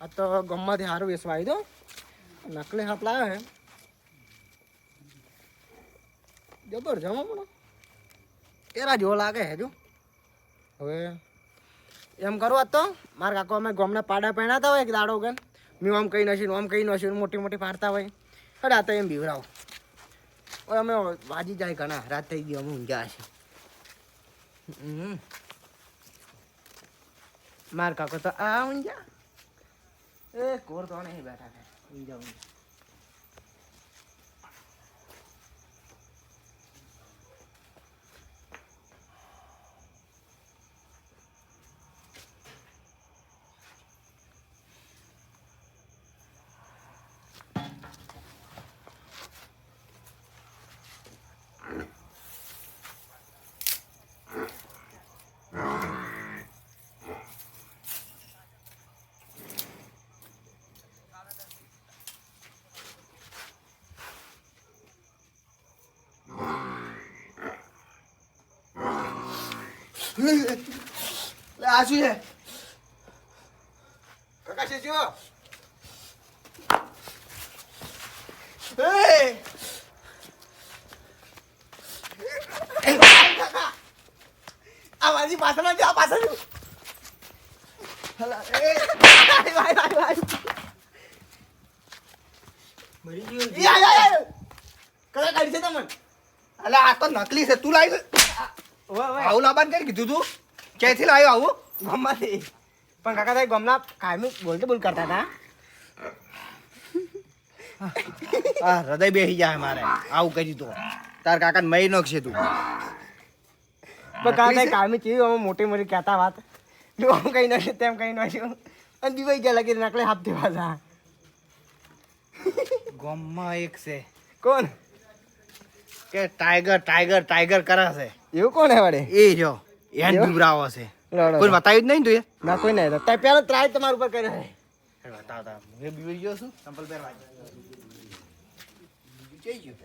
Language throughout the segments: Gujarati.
આ તો ગમમાંથી સારું વેસવા આવી દો નકલી હાથ લાવે હે. જબર જમો પણ એરા જેવો લાગે હે, જો. હવે એમ કરો તો, મારા કાકો અમે ગમના પાડા પહેણાતા હોય, એક દાડો કે. મેં આમ કહી નશું આમ કહી નશું મોટી મોટી પાડતા હોય. અરે, આ તો એમ બીવરાવો ઓય અમે વાજી જાય ઘણા, રાત થઈ ગયો અમે ઊંઘ્યા છે. માર કાકો તો આ ઊંઘ્યા. એ કોર તો નહીં બેઠા છે. ઊંઘ્યા ઊંઘ્યા આ શું છે? કાકા છે જો એ! આ મારી પાછળ જ આ પાછળ હલા એ! ભાઈ ભાઈ ભાઈ મરી ગયું એ આય આય આય કલા કાઢી છે તમને. અલા આ તો નકલી છે તું લાવી આવું લાબાન કરી કીધું તું? ક્યાંથી લાવ્યો આવું? ગમમાંથી. પણ કાકા સાહેબ ગમના કાયમી બોલતે બોલ કરતા હતા. આ હૃદય બેસી જાય મારે. આવું કરી તો. તાર કાકા મહી નોખશે તું. પણ કાકા કાયમી કેવી અમે મોટી મોટી કહેતા વાત. જો આમ કઈ નાખ્યું તેમ કઈ નાખ્યું અને દિવાઈ ગયા લગી નકલે હાથ દેવા હતા ગોમમાં એક છે. કોણ? કે ટાઈગર ટાઈગર ટાઈગર કરાશે. છે એવું કોણ હે વડે? એ જો એન એવું? છે. કોઈ બતાવ્યું જ નહીં તું એ? ના કોઈ નહીં. તે પહેલા ટ્રાય તમારા ઉપર કર્યો હે બતાવ તા હું બીવી ગયો છું ચંપલ પહેરવા જઈ ગયું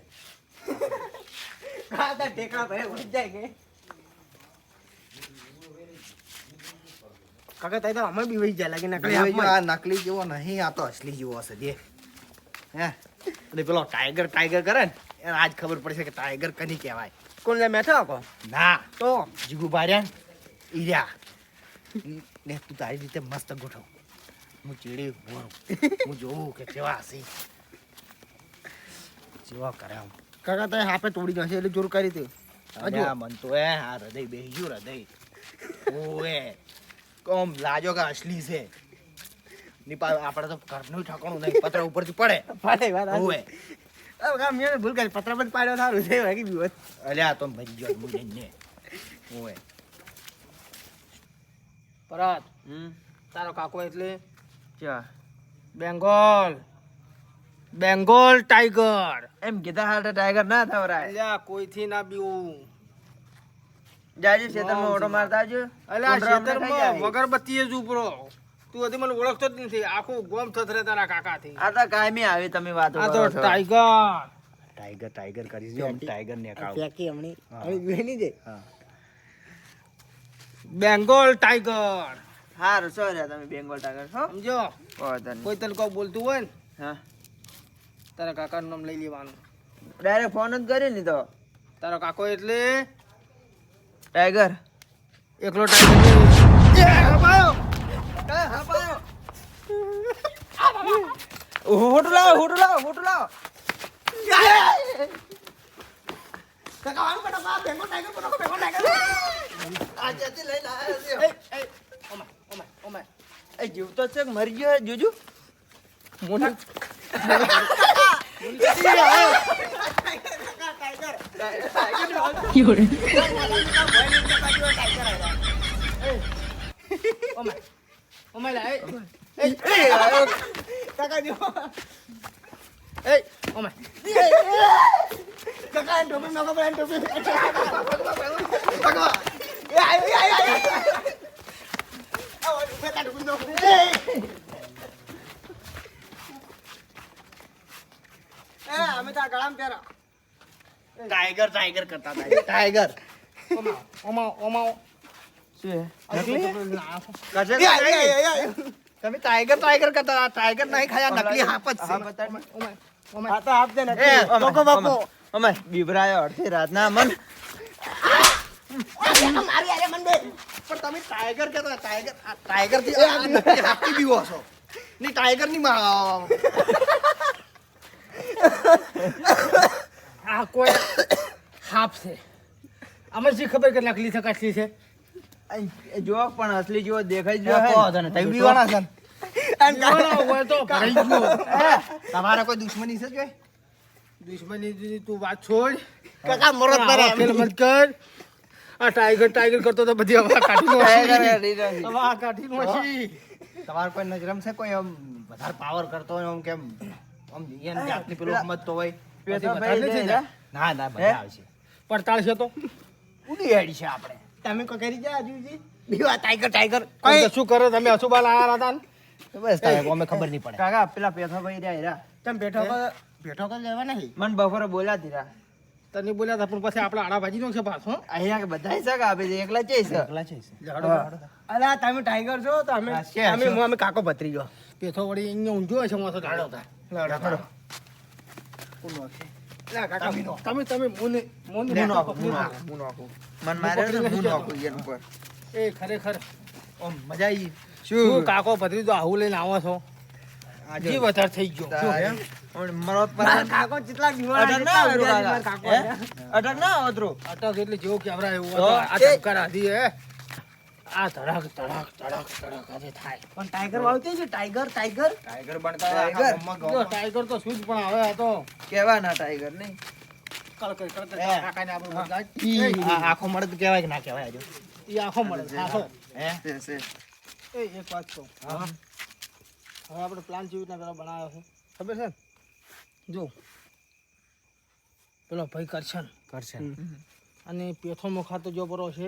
હા તાર ઢેકડા ભરે ઉડી જાય કે. કાકા તાઈ તો અમે બી વહી જાય લાગે નકલી. આ નકલી જેવો નહીં આ તો અસલી જેવો હશે જે હે? અને પેલો ટાઈગર ટાઈગર કરે ને એને આજ ખબર પડશે કે ટાઈગર કની કહેવાય. કોણ લે મેઠો આકો ના. તો? જીગુ ભાર્યા ઈર્યા. ને તું તારી રીતે મસ્ત ગોઠવ. હું ચીડી હોઉં હું જોઉં કે કેવા હશે. જેવા કરે આમ. કાકા તાઈ હાપે તોડી જશે એટલે જોર કરી દે. અરે આ મન તો એ આ હૃદય બેહી ગયું હૃદય ઓએ કોમ લાજો કે અસલી છે. ની પા આપણે તો ઘરનું ઠકાણું નહીં પત્ર ઉપરથી પડે. પડે વાત ઓએ મેં ભૂલ કરી પત્ર બંધ પાડ્યો સારું છે વાગી ગયું અલ્યા તો મરી ગયો હું જઈને ઓએ પરાત. તારો કાકો એટલે? બેંગોલ. બેંગોલ ટાઈગર. એમ કીધા હાલ ટાઈગર ના થવરાય. અલ્યા કોઈથી ના બીવું. જાજુ ખેતરમાં ઓટો મારતા આવજો. અલ્યા ખેતરમાં જ ઉપરો. તું હજી મને ઓળખતો જ નથી. આખું ગોમ થથરે તારા કાકાથી. આ તો કાયમી આવી તમે વાત આ તો ટાઈગર. ટાઈગર ટાઈગર કરી દો ટાઈગર ને કાવ. ફેંકી હમણી. હમણી જોઈ નહીં બેંગોલ ટાઈગર. હારું છો રે તમે બેંગોલ ટાઈગર છો સમજો? કોઈ તને કોઈ બોલતું હોય ને હા. તારા કાકાનું નામ લઈ લેવાનું. ડાયરેક્ટ ફોન જ કર્યો ને તો. તારો કાકો એટલે ટાઈગર એકલો ટાઈગર હોટુ લાવો હોટુ લાવો હોટુ લાવો જીવતો છે મરી ગયો જોજો મોટા ટોપી કાકા એ આય આય આય આવો ફેટા ટોપી નકો એ એ અમે તો આ ગળામાં પહેરો ટાઈગર ટાઈગર કરતા હતા ટાઈગર ઓમા ઓમા ઓમા શું નકલી કશે એ આય આય આય તમે ટાઈગર ટાઈગર કરતા હતા. ટાઈગર નહીં ખાયા નકલી હાપ જ હા, છે બતાડ. આ તો આપજે ને એ, અમાય, કોકો બાપો અમાય, અમાય, બીવરાયો અડધી રાતના મન પણ તમે ટાઈગર કહેતા હતા. ટાઈગર આ ટાઈગરથી આ નકલી હાપથી બીવો છો નહીં ટાઈગરની માં આ કોઈ હાફ છે આમાં શી ખબર કે નકલી છે કે અસલી છે એ જો પણ અસલી જો દેખાય જો તઈ બીવાના છો. ને. હોય તો ભરાઈ ગયો તમારે કોઈ દુશ્મની છે જોઈ દુશ્મની તું વાત છોડ. કાકા આવા કરે મત કર. આ ટાઈગર ટાઈગર કરતો તો બધી હવા કાઢી નો. હવા કાઢી નો તમારે કોઈ નજરમ છે? કોઈ આમ વધારે પાવર કરતો હોય આમ કેમ? આમ એમ જાતની પેલું સમજતો હોય. ને? ના? બધા આવશે પડતાળ છે તો? ઉડી હેડી છે આપણે. તમે કોઈ કરી જાય હજુજી? બીવા ટાઈગર ટાઈગર કોઈ શું કરે? તમે અશુબા લાયા હતા ને? બસ તારે અમે ખબર નહીં પડે. કાકા પેલા પેથા ભાઈ રહ્યા રહ્યા. તમે બેઠો બેઠો કર લેવા નહીં? મન બફરો બોલ્યા દીરા તને બોલ્યા હતા પણ પછી આપણે આડા ભાજી નો છે પાછો. અહીંયા કે બધા સગા આપે છે? એકલા ચેસ એકલા છે અરે તમે ટાઈગર છો તો અમે અમે હું અમે કાકો ભત્રીજો. પેથો વળી અહીંયા ઊંઝો હશે મોસો ઢાળો હતા લા, કાકા, તમે તમે મુને મુને મું નાખું, પકડી મું લો. નાખું, મું નાખું. મન મારે પકડી ને નથી મું જતો. નાખું એના ઉપર. એ ખરેખર. ઓમ મજા આવી શું? કાકો ભત્રીજો આવું લઈને આવો છો? આજે વધારે થઈ ગયો. મરત પર કાકો કેટલા ના આવતું અટક ના. આવતું. અટક એટલે જેવું કેવરા એવું આ એ- આધી હે? આ ધડક ધડક ધડક ધડક આજે થાય. પણ ટાઈગર વાવતી છે? ટાઈગર ટાઈગર ટાઈગર બનતા ટાઈગર? જો ટાઈગર તો શું પણ હવે આ તો. કેવાના ટાઈગર નહીં. કળકળ કળકળ. કાકાને આપણો બધા ઈ. આ આખો મળે કહેવાય કે ના કહેવાય આજો ઈ આખો મળે આખો. હે છે. એ એક વાત કહું. હા. હવે આપણે પ્લાન જેવી રીતના પેલો બનાવ્યો છે? ખબર છે? જો. પેલો ભાઈ કરશન. કરશન. અને પેથો મુખાતો જો બરો છે.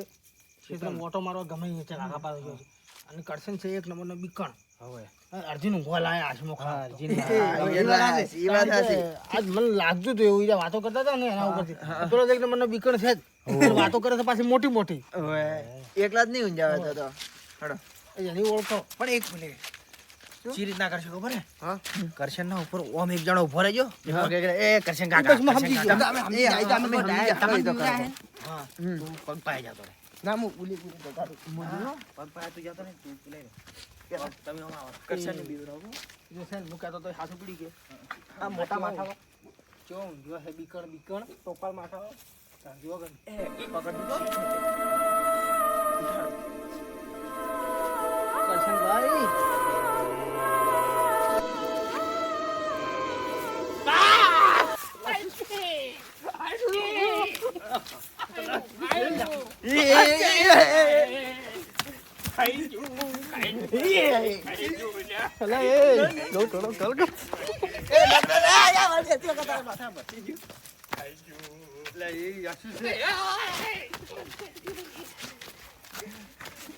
ક્ષેત્રમાં ઓટો મારવા ગમે છે કાકા પાસે અને કરશન છે એક નંબરનો બીકણ. હવે. અર્જુન ઊંઘવા લાયા આશમો ખા. આજ મને લાગતું હતું એવું વાતો કરતા હતા ને એના ઉપરથી. પેલો એક નંબરનો બીકણ છે જ. વાતો કરે છે પાછી મોટી મોટી. હવે એકલા જ નહીં ઊંઝાવે તો તો. એની ઓળખો. પણ એક મિનિટ. ચી રીતના કરશે ખબર હે? કરશન ના ઉપર ઓમ એક જણો ઊભો રહેજો. એ કરશન કાકા બસ સમજી ગયો. તમે સમજી હા. તું પગ પાય જતો રહે ના હું ઉલી તો તારું. પગ પાય તું જતો ને તું પેલે રહે. તમે આમ આવો કરશનને રહો જો સેન હું તો હાથું પડી ગયો આ મોટા માથા જો જો હે બીકણ બીકણ ટોપાલ માથા જો ગન એ, પકડ દીધો. કરશનભાઈ અલા એ લો કરો કર કર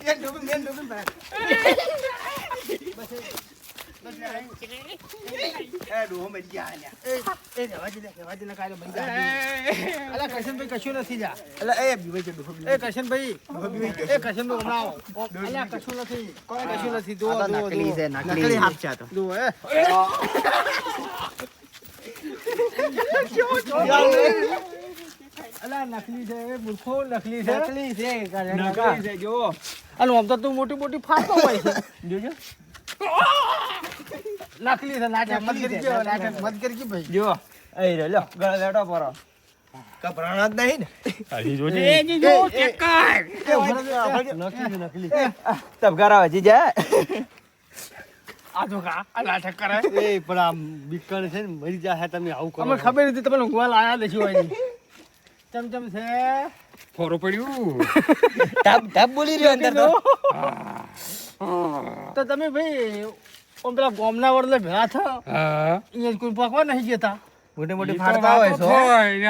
એક ડૂબી, મેન ડૂબી ભાઈ. અલા જા નકલી છે, મૂર્ખો નકલી છે નકલી છે, જુઓ. અને આમ તો તું મોટી મોટી ફાટો હોય જોજો નકલી છે નાટક મત કરી ગયો નાટક મત કરી ગયો ભાઈ. અહીં ગળે લેટો પરો. ગભરાણા જ નહીં ને? જીજો. નકલી નકલી. જો કા આ નાટક કરે. એ પણ આમ બીકણ છે ને મરી જાય તમે આવું કરો. ખબર નથી તમે ઊંઘવા લાયા દેશું હોય ચમ ચમ છે? ફોરો પડ્યું. બોલી રહ્યો અંદર તો. તો તમે ભાઈ ઓમ પેલા ગોમના વડલે ભેળા થા? હા. અહીંયા કોઈ પકવા નહીં જતા મોટી મોટી ઈ ફાડતા હોય છો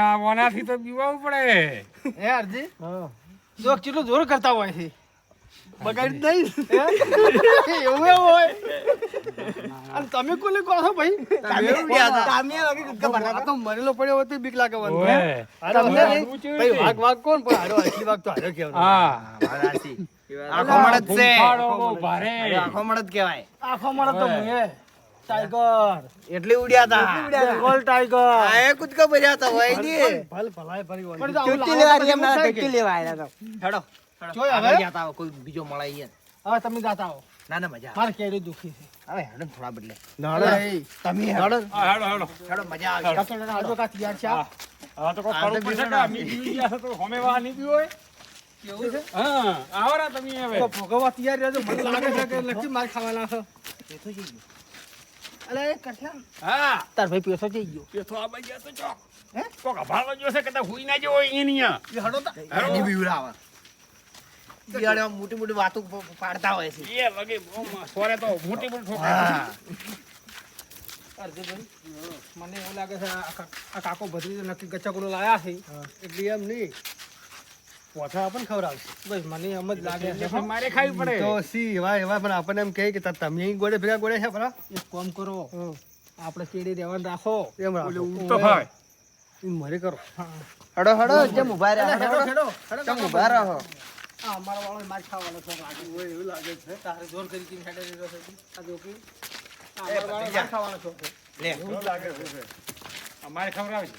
આ ઓનાથી તો બીવાવું પડે. હે અરજી? જો કેટલું જોર કરતા હોય છે. બગાડી જ નહીં એવું એવું હોય. અને તમે કોને કહો છો ભાઈ? આ તો મરેલો પડ્યો હોય બીક લાગે. તમને ભાઈ રીતે? વાઘ વાઘ કોણ? પણ હારો આટલી વાઘ તો હારો કેવો હા. મારાથી. આંખો મળે છે. ભારે. આખો આંખો કહેવાય. આખો મળે તો મુએ. ટાઈગર એટલી ઉડ્યા હતા ગોલ ટાઈગર આ એ કૂદકા ભર્યા તા હોયની ભલ ભલાય ભરી હોય. પણ લેવા રહ્યા ના ચૂંટી લેવા આયા તા. હેડો જોય હવે? ગયા તા, કોઈ બીજો મળે હવે તમે જાતા આવો. ના ના મજા. મારે કેરી દુખી છે. હવે હેડો થોડા બદલે. તમે હેડો. હેડો. હેડો હેડો. મજા આવે. આજો કા તૈયાર છે આ? હા. તો કોઈ પડશે કે અમી પીવી ગયા તો હોમે વા નહીં પીવો હોય કેવું છે? હા આવો તમે હવે. ભોગવવા તૈયાર રહેજો. મને લાગે છે કે લખી માર ખાવાના છે. અલે એ હા. તાર ભાઈ પેસો જઈ ગયો. પેથો આ બાજુ તો ચો હે? કોક અભાળો જોશે કે હુઈ ના જેવો અહીંયા એ હડો તા. એની બીવડાવે. બિયાડે મોટી મોટી વાતો પાડતા હોય છે. એ લગે સોરે તો મોટી મોટી ઠોકાય હા. મને એવું લાગે છે આ કાકો ભત્રીજો નક્કી ગચકડો લાયા છે. એટલે એમ નહીં. પોથા આપણને ખવડાવશે. બસ મને એમ જ લાગે છે મારે ખાવી પડે. તો સી એવા એવા પણ આપણને એમ કહે કે ત- તમે અહીં ગોળે ભેગા ગોળે છે ખરા એક કામ કરો. આપણે કેડી રહેવાનું રાખો. એમ રાખો. તો ભાઈ. મરે કરો. હડો હડો જેમ ઊભા રહ્યા હડો હડો. કાકો. ઊભા રહો. આ અમારા વાળો માર ખાવાનો છે લાગે. હોય એવું લાગે છે. તારે જોર કરી કરીને હેડે રહ્યો છે આ જો કે આ મારો વાળો માર ખાવાનો છે. લે. એવું લાગે છે. અમારે ખવડાવે છે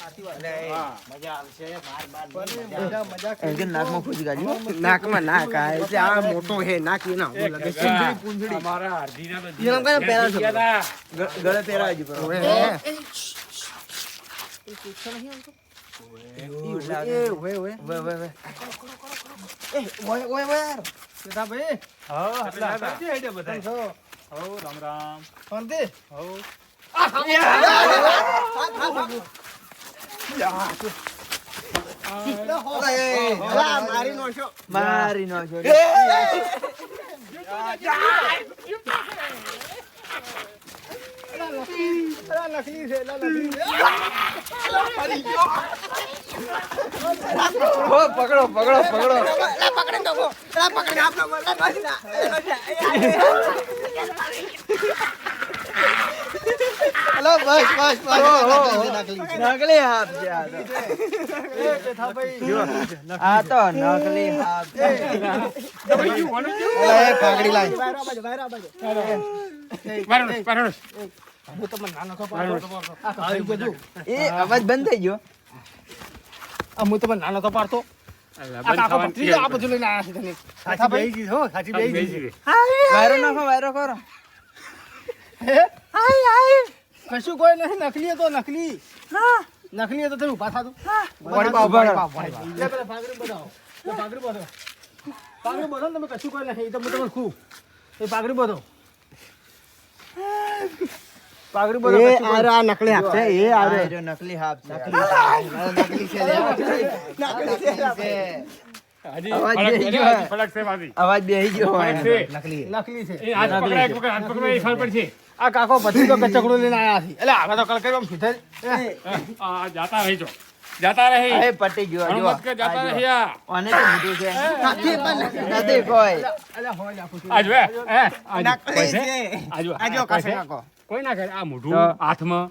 સાચી વાત લે, હા. મજા આવશે બાર બાર મજા મજા એમ નાકમાં નાક આ એટલે આ મોટો હે નાક એ ના લગે અમારા તો પહેરા સીધા ભાઈ હા, એટલે? હો, રામ રામ? હો. મારી નો મારી નો છો છે પકડો. પકડો પકડો પકડે પકડી અલા, બાજી ના. હલો બસ બસ બસ નકલી હાફ છે આ તો. આ તો નકલી હાફ છે એ પાઘડી લાય. પાડો, પાડો. હું તમને નાનો ગયું. એ અવાજ બંધ થઈ ગયો આ હું તમને નાનો તો પાડતો. વાયરો નાખો વાયરો કરો હે? કશું કોઈ નહીં નકલી હતો નકલી. નકલી હતો તમે ઊભા થાતું. વળી પાવ, વળી પાવ, વળી બધો તમે કશું કોઈ નહીં. એ તો હું તમને ખૂબ એ પાઘડી બધો પાઘડી બધો એ નકલી હાથ છે એ આરો. નકલી હાફ છે. નકલી છે. નકલી છે. અવાજ છે, છે બેહી ગયો હોય છે. નકલી નકલી છે. હાથ પકડાય, એક વખત હાથ પકડાય, એ ફળ પડશે. આ કાકો પછી તો કચકડું લઈને આયા છે. એટલે હવે તો કલકરી આમ આ જાતા રહેજો. જાતા રહે. એ પટી ગયો જો હનુમત કે જાતા આ જો. તો મોટું છે? નથી કોઈ એટલે હોય. જ આખું આ હે, હે, આ જો, કોઈ નકલી છે? છે આ જો, આ જો કોઈ કાશે છે? કાકો કોઈ ના કરે. આ મોઢું હાથમાં.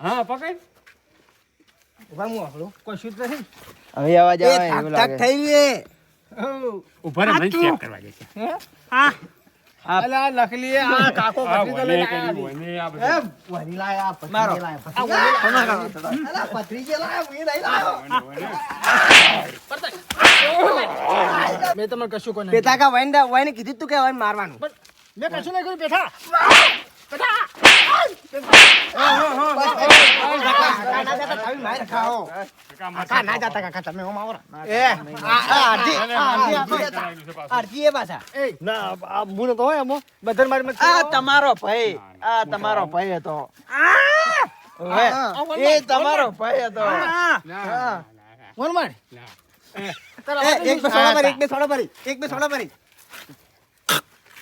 હા પકડ. ઊભા હું આપણું કશું જ નહીં હવે અવાજ આવે એવું લાગે. થઈ રહ્યું એ. હઉ. ઊભા મને ચેક કરવા દે છે. હે? આ આ આ વને. મેં તમને કશું કોઈ નહીં. પેતા કા વાઈન વાઈન કીધું તું કે વાઈન મારવાનું. મેં કશું નહીં કર્યું બેઠા તમારો ભાઈ આ તમારો ભાઈ હતો એ તમારો ભાઈ હતો એક બે સોડા ભરી, એક બે સોડા ભરી, એક બે સોડા ભરી અલ્યા, મરે ઈ જાય છે, ડોહો જાતો રહે.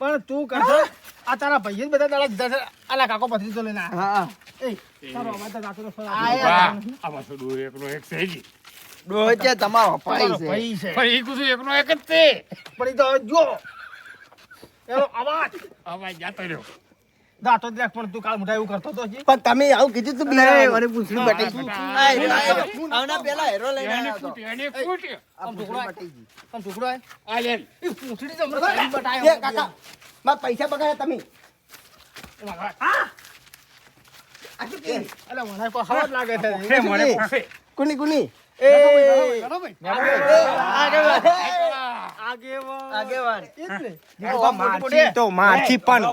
પણ તું કહો આ તારા ભાઈ જ બધા દાડા દીધા છે આલા કાકો ભત્રીજો લઈને લેના હા એ તારો અવાજ તો તો એકનો એક છે જી. ડોહો છે તમારો ભાઈ છે. ભાઈ છે. પણ કુછ એકનો એક જ તે પણ તો જો એનો અવાજ. અવાજ જાતો રહ્યો. દાંતો જ દેખ પણ તું કાલ મોટા એવું કરતો તો હજી પણ તમે આવું કીધું તું અરે, બિહાર મને પૂછડું બટી. આ હેરો, આવના પહેલા હેરો લઈને એને આવ્યો હતો. એને ફૂટ આમ પૂંછડી બટી ગઈ. આમ ટુકડો આ લે. એ પૂંછડી તો બટાયો. એ કાકા મા પૈસા બગાડ્યા તમે આ શું કે? અલા, મને કોઈ હવા લાગે છે મને. કોની કોની એ. આગેવાન. આગેવાન. આગેવાન. એ જ ને. આ મારથી તો મારથી પણ.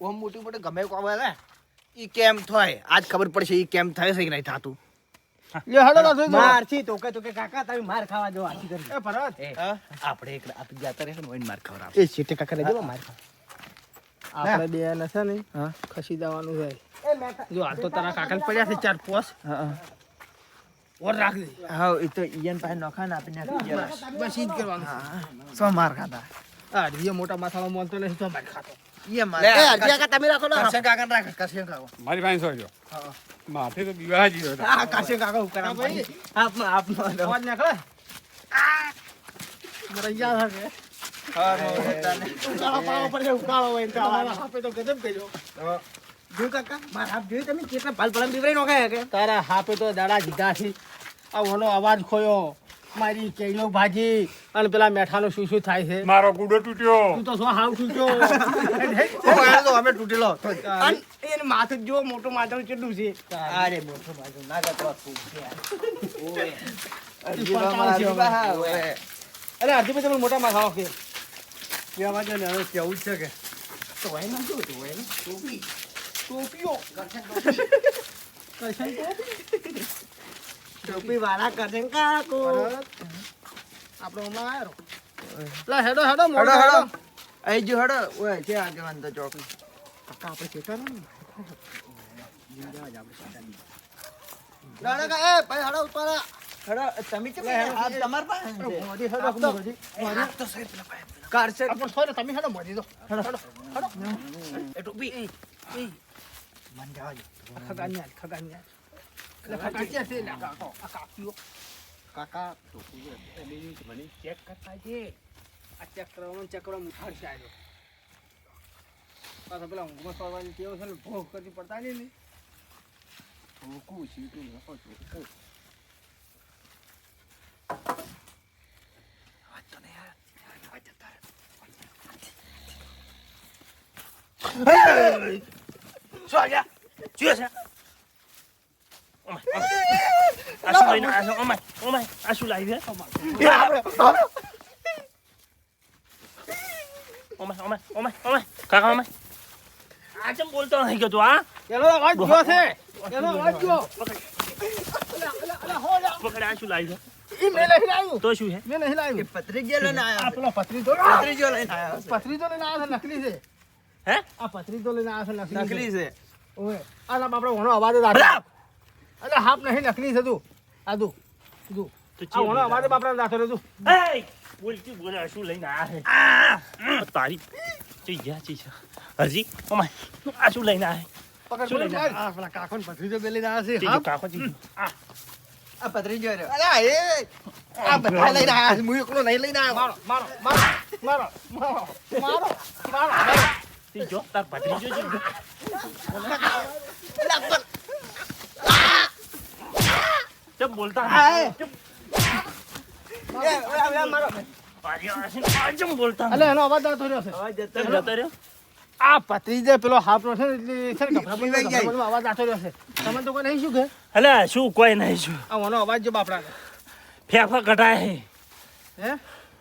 ઓમ મોટી મોટી ગમે એવું કામ હોય કેમ થાય? આજ ખબર પડશે ઈ કેમ થાય છે કે નહીં થાતું. લે, હેડો તો મારથી તો કે તો કે કાકા તમે માર ખાવા જો આથી કરી એ ભરત, આપણે એક આપણે જાતા રહેશે ને માર ખવડાવ એ શેઠે કાકા લેજો માર ખાવા. આપણે બે ને ને ખસી જવાનું છે. જો હાલ તો તારા કાકા પડ્યા છે ચાર પોસ. ઓર રાખ દે હા એ તો ઈયન પાસે નખા ને નાખી ગયા બસ ઈ જ કરવાનું સો માર ખાતા આ રીયો મોટા માથાનો મોલતો નહીં તો માર ખાતો ઈએ માર એ અરજી કાકા તમે રાખો ને કાકા રાખ કરશે કાકા મારી પાસે સોજો. માથે તો બીવા જ ગયો હતો. આ કાશે કાકા ઉકરા ભાઈ આપમાં આપમાં અવાજ નીકળે મરૈયા থাকে ઉકાળો પાડવો પડશે ઉકાળો હોય તો હાપે તો ગજબ કર્યો જો કાકા? માર આપ જોઈ તમે કેટલા પાલ પાલમ બીવરાઈ નોખાય કે? તારા હાપે તો દાડા જીધા છે. આ ઓનો અવાજ ખોયો. મારી કેળીઓ ભાજી અને પેલા મેઠાનું શું શું થાય છે? મારો ગુડો તૂટ્યો. તું તો શું હાવ છૂટ્યો તો અમે તૂટેલો. એને માથું જો મોટું માથું કેટલું છે? અરે મોટો ના અરે તમે મોટા માથા કે કહેવા ને હવે કેવું જ છે કે? તો હોય ને શું હતું? હોય ને? ટોપી ટોપીઓ. કરશન ટોપી ટોપી વાળા કરશે કાકો. આપણો હમણાં આવ્યો લા હેડો હેડો હડો મોડો હડો. હેડો. આઈ જો હેડો. ઓય છે આગેવાન તો ચોકી કાકા આપણે શેઠા ને દાડા કા એ ભાઈ હડો ઉપર હડો તમે કેમ આ તમાર પાસે? છે? હેડો તો સાહેબ પેલા આપણે સોરે તમે હેડો મોદી દો હેડો હેડો એ ટોપી એ. દે ખગાન્યા ખગાન્યા છે કાકો મને ચેક કરતા છે આ ચેક કરવામાં ચેક કરવામાં ઉઠાડશે આવ્યો પાછા પેલા ઊંઘમાં સોવાની ટેવ છે ને ભોગ કરતી પડતા નહીં ને શું આ ગયા? શું છે આ શું લઈને આવ્યા લાવ્યું છે? બોલતો નહીં કે તું, આ? એનો અવાજ ગયો છે. એનો અવાજ ગયો. પકડ, શું લાવ્યું છે? ઈ મેં નહીં લાવ્યું તો શું છે? મેં નહીં લાવ્યું. પત્રીજો લઈને આ આવ્યો પેલો પથરી તો પત્રીજો લઈને આવ્યો. પથરી તો લઈને આવ્યા છે નકલી છે. હે? આ પથરી તો લઈને આવ્યા છે નકલી નકલી છે. ઓય આ બાપડો ઘણો અવાજ જ અરે હાફ નહીં નકલી છે તું. આ તું. તું. તો આ ઘણો અવાજ બાપડા રાખે રે તું. એય! બોલતી બોલે, શું લઈને આ તારી ચઈ ગયા, ચઈ હજી? ઓમાય, આ શું લઈને આવ્યા? પકડ શું લઈને આ પેલા કાકો ને ભત્રીજો લઈને આવ્યા છે. હા કાકો. આ, આ પત્રીજો રહ્યો. અરે એ! આ બધા લઈને આવ્યા છે હું એકલો નહીં લઈને આવ્યો. મારો મારો મારો મારો મારો મારો. ચઈ ગયો, તાર ચઈ ગયો. ચમ બોલતા ચમ. બોલતા અલે એનો અવાજ આવતો રહ્યો છે અવાજ જતો રહ્યો. જતો? આ પત્રી જે પેલો હાફ નો છે એટલે છે ને ગભરા પીવાઈ જાય. ગભરા અવાજ આતો રહ્યો છે તમે તો કોઈ નહીં શું કે અલા, શું કોઈ નહીં શું આ ઓનો અવાજ જો બાપડા ફેફા કટાય છે. હે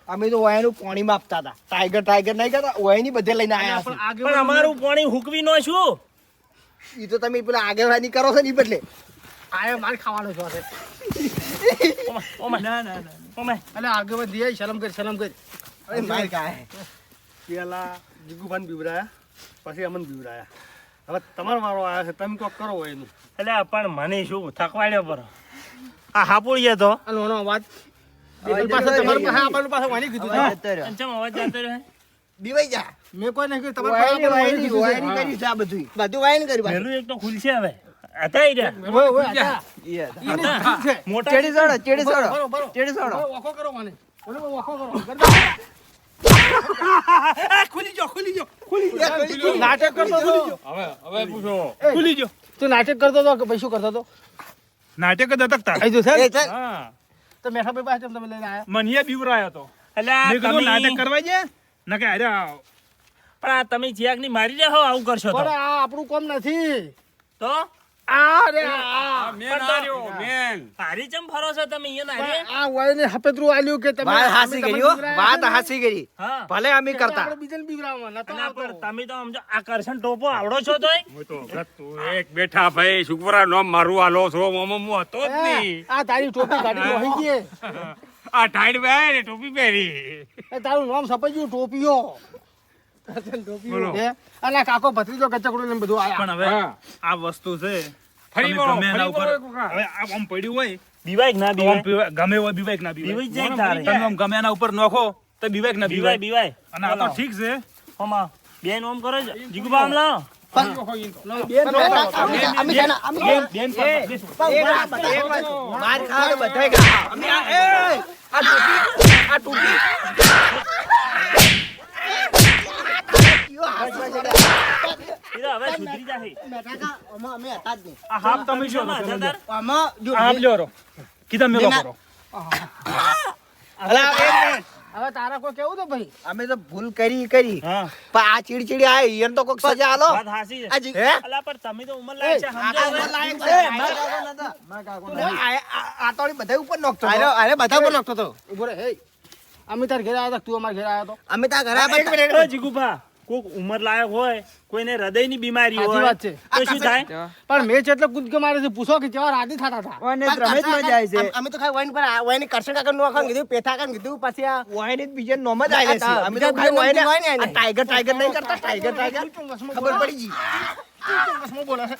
અમે તો ઓયાનું પાણી માપતા હતા. ટાઈગર ટાઈગર નહીં કરતા ઓયાની બધે લઈને આવ્યા પણ છે અમારું પાણી હુકવી નો શું? એ તો તમે પેલા આગેવાની કરો છો ને ઈ બદલે. આયો માર ખાવાનો છો અરે ઓમે. ના ના ના ઓમે. અલે આગે દિયે શરમ કર શરમ કર. અરે માર કાય પેલા જીગુભાન બીવરાયા પછી અમને બીવરાયા હવે તમારો વારો આવ્યો છે તમે કોક કરો એનું એટલે પણ મને શું થકવાડ્યો પર આ હાપોળીએ તો. અને ઓનો બીવાઈ જા. મેં કોઈ નહીં તમારું પાસે બધું બધું કર્યું. એક તો ખુલશે હવે. નાટક કરતો હતો? હવે હવે પૂછો. ભૂલી ગયો. તું નાટક કરતો હતો કે ભાઈ કરતો હતો? નાટક જ અટકતા. તો મેઠા ભાઈ પાસે તમે લઈને આયા. મને બીવરાયો તો. એટલે મેં કીધું નાટક કરવા જે ના કે અરે પણ આ તમે ચિયાકની મારી રહ્યા હો આવું કરશો તો. પણ આ આપણું કામ નથી. તો? આ રે આ. મેં આર્યો. મેન. હારી ચમ ફરો છો તમે અહીંયા ના આ વયને હપેતરું આલ્યું કે તમે વાત હાસી કરી હો વાત હાસી કરી. ભલે અમે કરતા. આપણે બીજાને બીવરાવવા નતો ના આવતો. પણ તમે તો સમજો આકર્ષણ ટોપો આવડો છો તોય. હું તો તું એક બેઠા ભાઈ શુકવરા નામ મારું આલો છો મમ્મ હું હતો જ નહીં. આ તારી ટોપી કાઢી હોય ગઈ. આ ટાઈટ ભાઈ ને ટોપી પહેરી. એ તારું નામ સપાઈ ગયું ટોપીઓ. અલા કાકો ભત્રીજો કચકડો ને બધું આયા. પણ હવે આ વસ્તુ છે ફરી બોલો ગમે એના ઉપર. હવે આ આમ પડ્યું હોય બીવાય કે ના બીવાય ગમે હોય બીવાય કે ના બીવાય બીવાય તારે તમે ગમે એના ઉપર નોખો તો બીવાય કે ના બીવાય બીવાય અને આ તો ઠીક છે હોમાં બેન ઓમ કરો છો જીગુબા બેન બેન બેન પર બેસો. માર ખાવા તો બધાય ખાવા. અમે આ- એ, આ ટોપી આ ટોપી એ તો હવે સુધરી જાશે અમે હતા જ નહીં. આ હાફ તમે જતાર. આમાં જો. હાફ લ્યો રો કીધા મેલો કરો. હવે તારા કોઈ કેવું તો ભાઈ? અમે તો ભૂલ કરી કરી. પણ આ ચીડચીડી આ ઈયન તો કોક સજા આલો. વાત હાસી છે. આ જી- હે? અલા પણ તમે તો ઉંમર લાયક છે આ સમજો. કાકો હવે. લાયક છે. મારા કાકો આ- આ- આ તોડી બધા ઉપર નોખતો હતો. અરે બધા પર નાખતો તો ઊભો રે હે. અમે તાર ઘરે આવ્યા હતા તું અમારા ઘરે આવ્યો તો અમે ઘરે આવ્યા એક મિનિટ, જીગુભા. કોક ઉંમર લાયક હોય કોઈને હૃદયની બીમારી હોય વાત છે. તો શું થાય? પણ મેચ એટલે કૂદકે મારે છે પૂછો કે કેવા રાજી થતા હતા. પણ અમે તો ખાલી વાઈન પર વાઈન કરશન કાકા નો ખાન કીધું પેથા કાન કીધું પછી આ વાઈન જ બીજે નોમ જ આલે છે. અમે તો ખાલી વાઈન આ ટાઈગર ટાઈગર નહીં કરતા ટાઈગર ટાઈગર ખબર પડી ગઈ. બોલે છે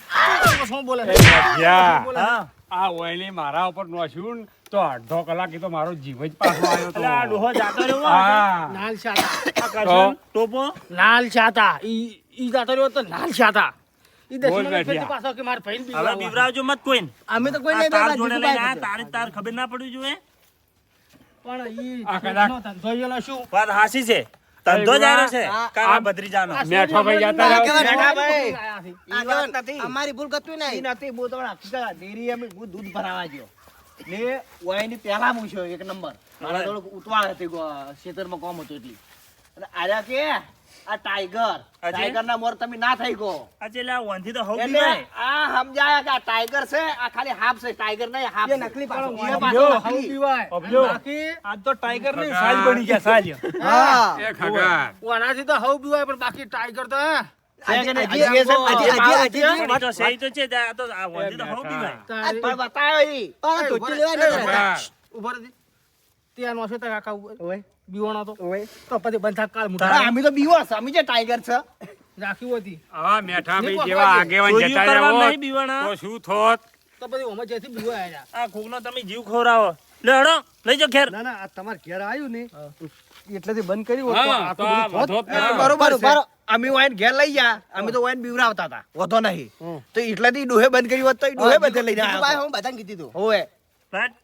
બોલે છે યા. આ ઓયલી મારા ઉપર નોશ્યું ને તો અડધો કલાક એ તો મારો જીવ જ પાછો આવ્યો તો. આ ડોહો જાતો રહ્યો હા. લાલ શાતા. કરશન ટોપો? લાલ શાતા. ઈ ઈ જાતો રહ્યો તો લાલ શાતા. ઈ બોલ દસમાનો પાછો કે મારે ભાઈને હવે બીવડાવવા. બીવરાવજો મત કોઈને. અમે તો કોઈ નહીં તાર જોડે લઈને આ. તારે તાર ખબર ના પડવી જોઈએ? પણ ઈ આ કદાચ- ધંધો ઈયોનો શું? વાત હાસી છે. ધંધો જારો છે. આ- બદરી જાનો મેઠો ભાઈ જાતા રહો. મેઠા ભાઈ. ઈ વાત નથી. અમારી ભૂલ કતું નહીં. નથી બહુ દેરી ડેરી અમે દૂધ ભરાવા ગયો. ને વાયની પહેલા મૂછ્યો એક નંબર. મારા થોડુંક ઉતવાળ હતી ખેતરમાં કોમ હતું એટલી. અને આર્યા કે આ ટાઈગર ટાઈગર ના મોર તમે ના થઈ ગયો આ છે એટલે આ તો હવ એટલે આ સમજાય કે આ ટાઈગર છે આ ખાલી હાફ છે ટાઈગર નહીં હાફ એ નકલી પાછો. એ પાછો હવ પીવાય. બાકી આજ તો ટાઈગર નહીં સાજ બની ગયા સાજ હા. એ ખગા. આનાથી તો હવ પીવાય પણ બાકી ટાઈગર તો હે. હા, ટાઈગર છે રાખ્યું હતી. આવા મેઠા ભાઈ જેવા આગેવાન જતા રહ્યા તો શું થોત? તો પછી ઓમે જેથી બીવા આયા. આ ખોખનો તમે જીવ ખવડાવો લે હડો લઈ જાઓ ઘેર. ના ના આ તમારે ઘેર આવ્યું ને એટલેથી બંધ ના. બરોબર અમે વાઈન ઘેર લઈ ગયા અમે તો વાઈન બીવરાવતા હતા. વધો નહીં. તો એટલાથી ડોહે બંધ કર્યું હોત તો ડોહે બંધ લઈ જાય આવ્યો હું બધાને કીધી તું. હોવે. રાઈટ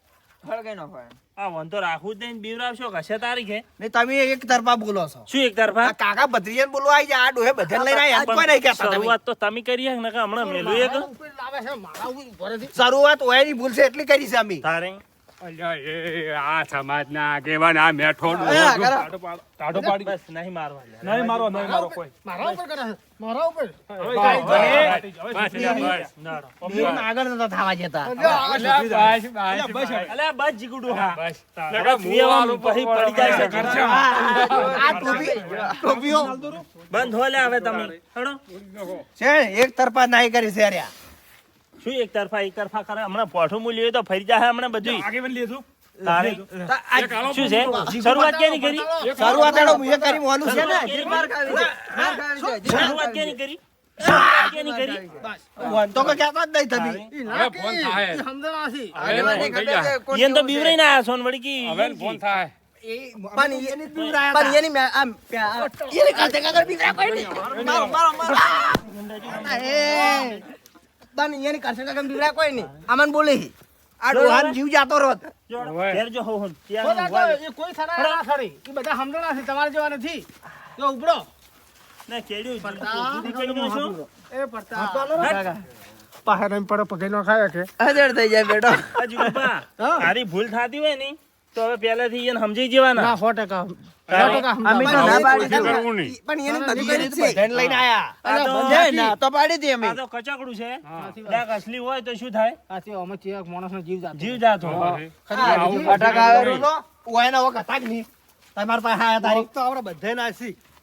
હળગાઈ નાખો આ વન રાખવું જ નહીં બીવરાવશો કશે તારીખે? ને તમે એક તરફા બોલો છો. શું એક તરફા? કાકા ભત્રીજાને બોલવા આવી જાય આ ડોહે બધે લઈને આવ્યા કોઈ નહીં કહેતા શરૂઆત તો તમે કરી હે ને હમણાં મેલું એક. શરૂઆત ઓયાની ભૂલ છે એટલી કરી છે અમે. તારે? આ સમાજના આગેવાન આ મેઠો ટાઢો પાડી. બસ નહીં મારવા નહીં મારો નહીં મારો કોઈ. મારા ઉપર કરે મારા ઉપર? બસ, બસ, બસ. નાડો. ડેરીમાં આગળ નતા થવા જતા બસ, બસ, બસ. અલ્યા બસ જીગુડું. બસ. તારા નકર પીવાનું મુવાનું પછી પડી જાય છે. આ ટોપી ટોપીઓ. બંધ હો લે હવે તમે. હડો. છે એક તરફા નાઈ કરી છે. શું એક તરફા એક તરફા કરે હમણાં પોઠું મૂલ્યું હોય તો ફરી જાય હમણાં બધું આગેવાન લીધું તારે શું છે શરૂઆત કેની કરી શરૂઆત એનો મુએ કરી મોનું છે ને. શરૂઆત કેની કરી ફોન થાય. ફોન પણ એ, પણ એની કરશે કાકા બીવડાય કોઈ નહીં. આમાં બોલે હી. આ ડોહાન જીવ જાતો રોત. ઘેર જો તો રહે. એ કોઈ સડાય ના સડી. ઈ બધા સમજણા છે તમારે જેવા નથી. તો ઉપડો ને કેડ્યું એ પડતા. પાહે પડો પગે નો ખાય કે. અજડ થઈ જાય બેટો. હજુ જુગુભા તારી ભૂલ થતી હોય ને તો હવે પહેલાથી એને સમજી જવાના. ના સો ટકા. સો ટકા અમે તો ના પાડી શું દીધું. કરવું નહીં. પણ એને બધું કર્યું છે? બધાને લઈને આયા. તો જય ના. તો પાડી દી અમે આ તો કચકડું છે. ડાક અસલી હોય તો શું થાય? સાચી અમે ચેક માણસનો જીવ જાતો. જીવ જાતો. અટક આવે નો ઓયના વખત હતા જ નહીં. પાસે આયા તારી. તો આપણે બધે ના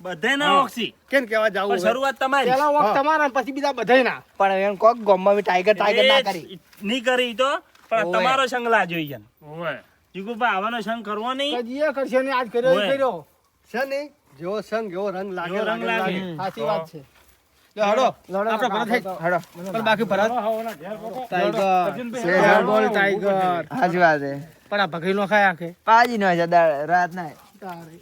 બધે ના ઓક્ષી કેમ કેવા જાવું શરૂઆત તમારી. પેલા તમારા પછી બીજા બધાય ના. પણ એમ કોક ગોમમાં ટાઈગર ટાઈગર ના કરી. નહીં કરી તો પણ તમારો સંગલા જોઈ જોઈએ ઓવે. જીગુભા આવવાનો સંગ કરવો નહીં? કદી કરશે ને આજ કર્યો એ કર્યો. છે ને જેવો સંગ જેવો રંગ લાગે રંગ લાગે. સાચી વાત છે. હડો. આપણે ભરત હડો. પણ બાકી ભરત હવાના ઘેર પકો. ટાઈગર. શેર બોલ ટાઈગર. હાજી વાત છે. પણ આ ભગી નો ખાય આખે. પાજી નો છે રાત ના તારે.